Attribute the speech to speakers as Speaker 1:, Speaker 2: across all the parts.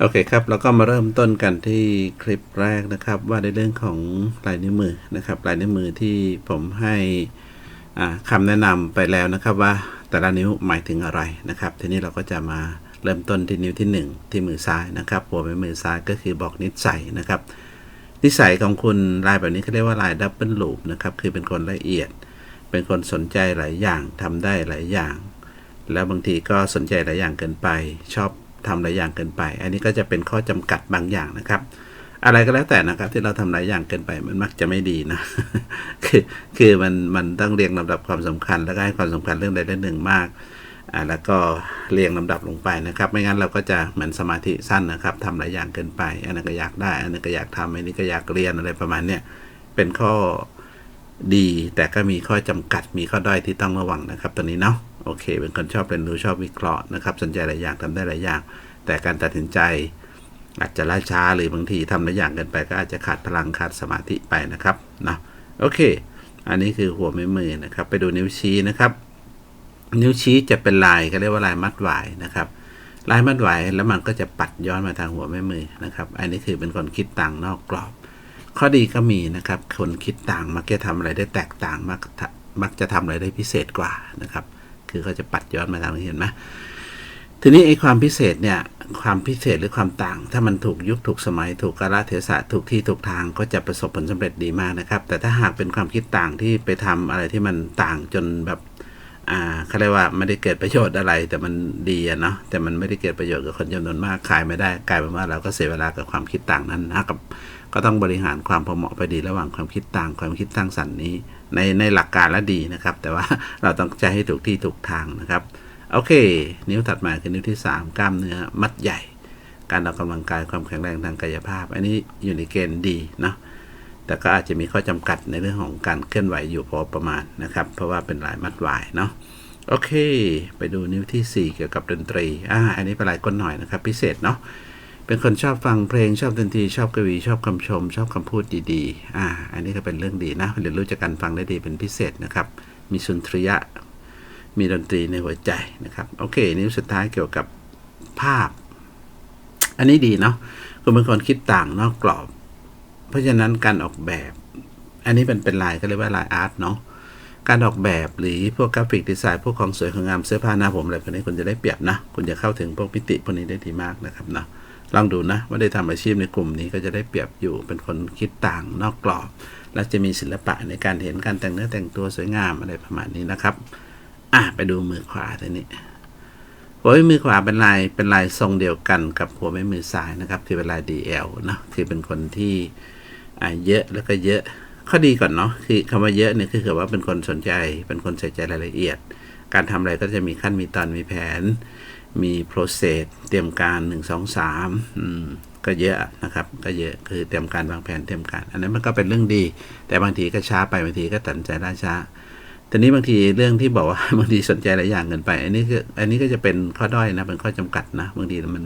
Speaker 1: โอเคครับแล้วก็มาเริ่มต้นกันที่คลิปแรกนะครับ ว่าในเรื่องของลายนิ้วมือนะครับ ลายนิ้วมือที่ผมให้อ่าคำแนะนำไปแล้วนะครับว่าแต่ละนิ้วหมายถึงอะไรนะครับ ทีนี้เราก็จะมาเริ่มต้นที่นิ้วที่ 1 ที่มือซ้ายนะครับหัวแม่มือซ้ายก็คือบอกนิสัยนะครับ นิสัยของคุณลายแบบนี้เขาเรียกว่าลายดับเบิลลูปนะครับคือเป็นคนละเอียด เป็นคนสนใจหลายอย่างทำได้หลายอย่าง แล้วบางทีก็สนใจหลายอย่างเกินไปชอบ ทำหลายอย่างเกินไป อันนี้ก็จะเป็นข้อจำกัดบางอย่างนะครับ อะไรก็แล้วแต่นะครับ ที่เราทำหลายอย่างเกินไปมันมักจะไม่ดีนะ คือคือมันมันต้องเรียงลำดับความสำคัญ แล้วก็ให้ความสำคัญเรื่องใดเรื่องหนึ่งมากอ่าแล้วก็เรียงลำดับลงไปนะครับ ไม่งั้นเราก็จะเหมือนสมาธิสั้นนะครับทำหลายอย่างเกินไป อันนั้นก็อยากได้ อันนั้นก็อยากทำอันนี้ก็อยากเรียนอะไรประมาณเนี้ยเป็นข้อดีแต่ก็มีข้อจำกัดมีข้อด้อยที่ต้องระวังนะครับตัวนี้เนาะ โอเค เป็นคนชอบเรียนรู้ชอบวิเคราะห์นะครับสนใจหลายอย่างทำได้หลายอย่าง แต่การตัดสินใจอาจจะล่าช้าหรือบางทีทำหลายอย่างเกินไปก็อาจจะขาดพลังขาดสมาธิไปนะครับนะโอเค อันนี้คือหัวแม่มือนะครับ ไปดูนิ้วชี้นะครับ นิ้วชี้จะเป็นลายก็เรียกว่าลายมัดหวายนะครับลายมัดหวายแล้วมันก็จะปัดย้อนมาทางหัวแม่มือนะครับ อันนี้คือเป็นคนคิดต่างนอกกรอบ ข้อดีก็มีนะครับ คนคิดต่างมักจะทำอะไรได้แตกต่างมักมักจะทำอะไรได้พิเศษกว่านะครับ คือเขาจะปัดย้อนมาทางนี้เห็นไหมทีนี้ไอ้ความพิเศษเนี่ยความพิเศษหรือความต่าง ถ้ามันถูกยุคถูกสมัย ถูกกาลเทศะถูกที่ถูกทางก็จะประสบผลสำเร็จดีมากนะครับ แต่ถ้าหากเป็นความคิดต่างที่ไปทำอะไรที่มันต่างจนแบบ อ่าเขาเรียกว่าไม่ได้เกิดประโยชน์อะไร แต่มันดีอะเนาะแต่มันไม่ได้เกิดประโยชน์กับคนจำนวนมากขายไม่ได้กลายเป็นว่าเราก็เสียเวลากับความคิดต่างนั้นนะกับก็ต้องบริหารความพอเหมาะพอดีระหว่างความคิดต่างความคิดสร้างสรรค์นี้ ในในหลักการและดีนะครับ แต่ว่าเราต้องใจให้ถูกที่ถูกทางนะครับโอเค นิ้วถัดมาคือนิ้วที่ 3 กล้ามเนื้อมัดใหญ่ การออกกำลังกายความแข็งแรงทางกายภาพ อันนี้อยู่ในเกณฑ์ดีเนาะ แต่ก็อาจจะมีข้อจำกัดในเรื่องของการเคลื่อนไหวอยู่พอประมาณนะครับ เพราะว่าเป็นลายมัดหวายเนาะโอเค ไปดูนิ้วทีสี่ 4 เกี่ยวกับดนตรีอ่าอันนี้เป็นลายก้นหน่อยนะครับ พิเศษเนาะเป็นคนชอบฟังเพลงชอบดนตรีชอบกวีชอบคำชม ชอบคำพูดดีๆอ่าอันนี้ก็เป็นเรื่องดีนะเรียนรู้จากการฟังได้ดีเป็นพิเศษนะครับ มีสุนทรียะ มีดนตรีในหัวใจนะครับโอเค นิ้วสุดท้ายเกี่ยวกับภาพ อันนี้ดีเนาะคุณเป็นคนคิดต่างนอกกรอบ เพราะฉะนั้นการออกแบบ อันนี้เป็นเป็นลายก็เรียกว่าลายอาร์ตเนาะการออกแบบหรือพวกกราฟิกดีไซน์พวกของสวยของงามเสื้อผ้าหน้าผมอะไรพวกนี้คุณจะได้เปรียบนะ คุณจะเข้าถึงพวกมิติพวกนี้ได้ดีมากนะครับเนาะลองดูนะว่าได้ทำอาชีพในกลุ่มนี้ก็จะได้เปรียบอยู่เป็นคนคิดต่างนอกกรอบ และจะมีศิลปะในการเห็นการแต่งเนื้อแต่งตัวสวยงามอะไรประมาณนี้นะครับอะไปดูมือขวาทีนี้หัวแม่มือขวาเป็นลายเป็นลายทรงเดียวกันกับหัวแม่มือซ้ายนะครับที่เป็นลาย DL นะคือเป็นคนที่ อ่าเยอะแล้วก็เยอะ ข้อดีก่อนเนาะคือคำว่าเยอะเนี่ยคือว่าเป็นคนสนใจ เป็นคนใส่ใจรายละเอียด การทำอะไรก็จะมีขั้นมีตอนมีแผน มีโปรเซสเตรียมการ1 2 3อืมก็เยอะนะครับ ก็เยอะคือเตรียมการวางแผนเตรียมการ อันนั้นมันก็เป็นเรื่องดี แต่บางทีก็ช้าไปบางทีก็ตัดใจล่าช้า ทีนี้บางทีเรื่องที่บอกว่าบางทีสนใจหลายอย่างเกินไป อันนี้ก็อันนี้ก็จะเป็นข้อด้อยนะเป็นข้อจำกัดนะบางทีมัน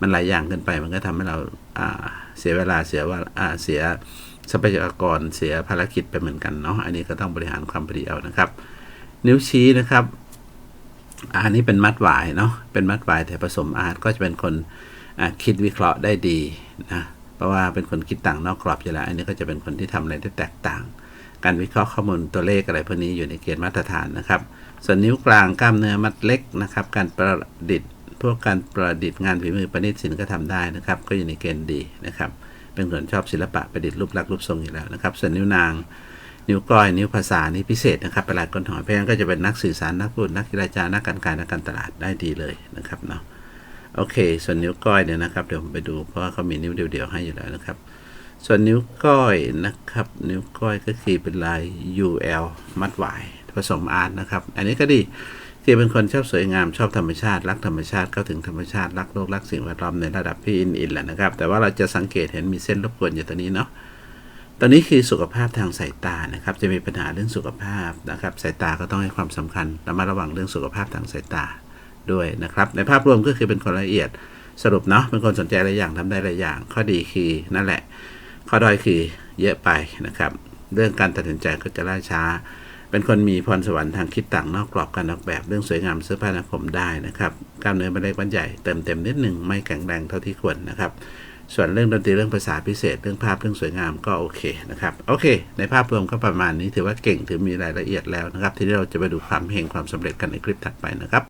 Speaker 1: มันหลายอย่างเกินไป มันก็ทำให้เราอ่าเสียเวลาเสียว่าอ่าเสียทรัพยากรเสียภารกิจไปเหมือนกันเนาะอันนี้ก็ต้องบริหารความพอดีเอานะครับ นิ้วชี้นะครับ อันนี้เป็นมัดหวายเนาะเป็นมัดหวายแต่ผสมอาร์ตก็จะเป็นคนคิดวิเคราะห์ได้ดีนะเพราะว่าเป็นคนคิดต่างนอกกรอบอยู่แล้ว อันนี้ก็จะเป็นคนที่ทำอะไรได้แตกต่าง การวิเคราะห์ข้อมูลตัวเลขอะไรพวกนี้อยู่ในเกณฑ์มาตรฐานนะครับ ส่วนนิ้วกลางกล้ามเนื้อมัดเล็กนะครับ การประดิษฐ์พวกการประดิษฐ์งานฝีมือประณีตศิลป์ก็ทำได้นะครับ ก็อยู่ในเกณฑ์ดีนะครับ เป็นคนชอบศิลปะประดิษฐ์รูปลักษณ์รูปทรงอยู่แล้วนะครับ ส่วนนิ้วนาง นิ้วก้อย นิ้วภาษานี่พิเศษนะครับเป็นลายก้นหอยเพราะงั้นก็จะเป็นนักสื่อสารนักพูดนักกีฬาจานักการขายนักการตลาดได้ดีเลยนะครับเนาะโอเค ส่วนนิ้วก้อยเนี่ยนะครับ เดี๋ยวผมไปดูเพราะว่าเขามีนิ้วเดียวๆให้อยู่แล้วนะครับ ส่วนนิ้วก้อยนะครับ นิ้วก้อยก็คือเป็นลาย UL มัดหวายผสมอาร์ตนะครับ อันนี้ก็ดีคือเป็นคนชอบสวยงามชอบธรรมชาติ รักธรรมชาติเข้าถึงธรรมชาติ รักโลกรักสิ่งแวดล้อมในระดับพี่อินอินแหละนะครับ แต่ว่าเราจะสังเกตเห็นมีเส้นรบกวนอยู่ตรงนี้เนาะตอนนี้คือสุขภาพทางสายตานะครับ จะมีปัญหาเรื่องสุขภาพนะครับ สายตาก็ต้องให้ความสำคัญระมัดระวังเรื่องสุขภาพทางสายตาด้วยนะครับ ในภาพรวมก็คือเป็นคนละเอียดสรุปเนาะเป็นคนสนใจหลายอย่างทำได้หลายอย่าง ข้อดีคือนั่นแหละ ข้อด้อยคือเยอะไปนะครับ เรื่องการตัดสินใจก็จะล่าช้า เป็นคนมีพรสวรรค์ทางคิดต่างนอกกรอบการออกแบบเรื่องสวยงามเสื้อผ้าหน้าผมได้นะครับกล้ามเนื้อมันเล็กมันใหญ่เติมเต็มนิดหนึ่งไม่แข็งแรงเท่าที่ควรนะครับ ส่วนเรื่องดนตรีเรื่องภาษาพิเศษ เรื่องภาพเรื่องสวยงามก็โอเคนะครับโอเค ในภาพรวมก็ประมาณนี้ถือว่าเก่งถือมีรายละเอียดแล้วนะครับ ทีนี้เราจะไปดูความเฮงความสำเร็จกันในคลิปถัดไปนะครับ